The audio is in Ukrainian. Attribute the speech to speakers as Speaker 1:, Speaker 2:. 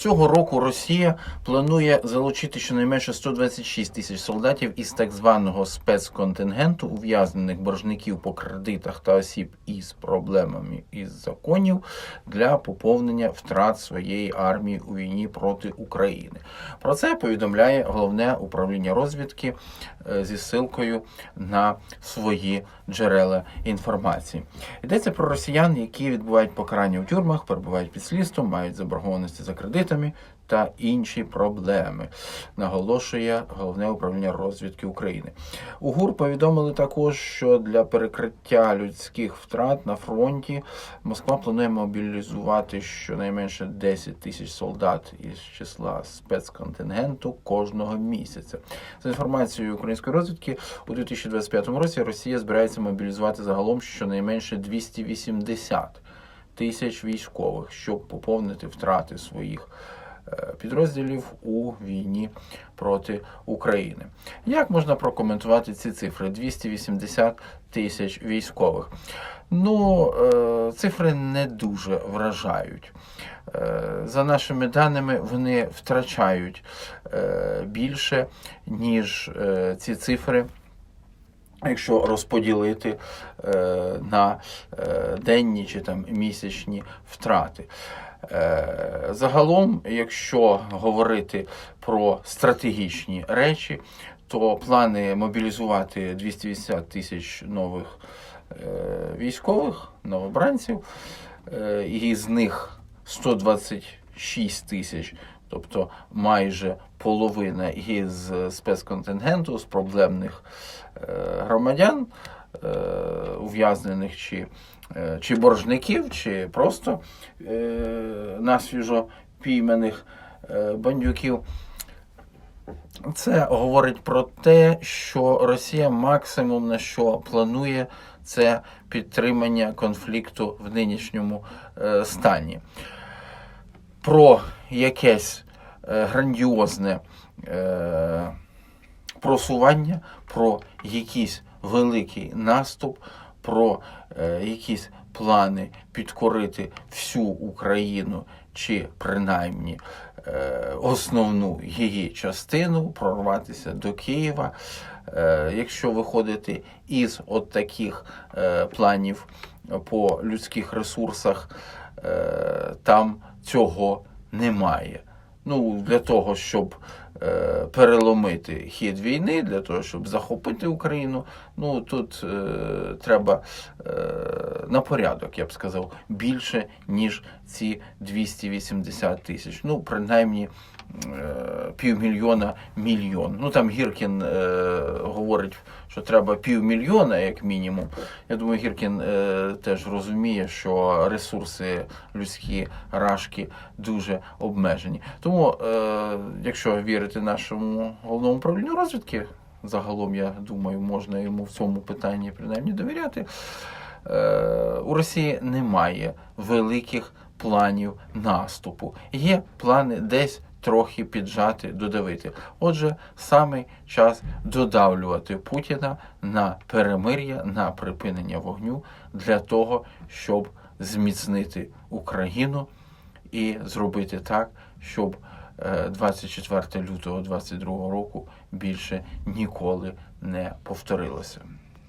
Speaker 1: Цього року Росія планує залучити щонайменше 126 тисяч солдатів із так званого спецконтингенту ув'язнених боржників по кредитах та осіб із проблемами із законів для поповнення втрат своєї армії у війні проти України. Про це повідомляє головне управління розвідки е, зі ссилкою на свої джерела інформації. Йдеться про росіян, які відбувають покарання у тюрмах, перебувають під слідством, мають заборгованості за кредитами та інші проблеми, наголошує головне управління розвідки України. У ГУР повідомили також, що для перекриття людських втрат на фронті Москва планує мобілізувати щонайменше 10 тисяч солдат із числа спецконтингенту кожного місяця. За інформацією української розвідки, у 2025 році Росія збирається мобілізувати загалом щонайменше 280 тисяч військових, щоб поповнити втрати своїх е, підрозділів у війні проти України. Як можна прокоментувати ці цифри? 280 тисяч військових. Ну, е, цифри не дуже вражають. Е, За нашими даними, вони втрачають більше, ніж ці цифри якщо розподілити е, на е, денні чи там місячні втрати. Е, загалом, якщо говорити про стратегічні речі, то плани мобілізувати 280 тисяч нових е, військових, новобранців, е, і з них 126 тисяч, тобто майже половина із спецконтингенту, з проблемних е, громадян, е, ув'язнених чи, е, чи боржників, чи просто е, насвіжо пійманих е, бандюків. Це говорить про те, що Росія максимум на що планує, це підтримання конфлікту в нинішньому е, стані. Про якесь е, грандіозне е, просування, про якийсь великий наступ, про е, якісь плани підкорити всю Україну чи принаймні е, основну її частину, прорватися до Києва. Е, якщо виходити із от таких е, планів по людських ресурсах, е, там цього немає. Ну, для того, щоб е, переломити хід війни, для того, щоб захопити Україну, ну тут е, треба е, на порядок, я б сказав, більше, ніж ці 280 тисяч. Ну, принаймні е, півмільйона мільйон. Ну там Гіркін е, говорить, що треба півмільйона, як мінімум. Я думаю, Гіркін е, теж розуміє, що ресурси людські рашки дуже обмежені. Тому, е, якщо вірити нашому головному управлінню розвідки, загалом я думаю, можна йому в цьому питанні принаймні довіряти. Е, у Росії немає великих планів наступу. Є плани десь трохи піджати, додавити. Отже, саме час додавлювати Путіна на перемир'я, на припинення вогню для того, щоб зміцнити Україну і зробити так, щоб е, 24 лютого 2022 року більше ніколи не повторилося.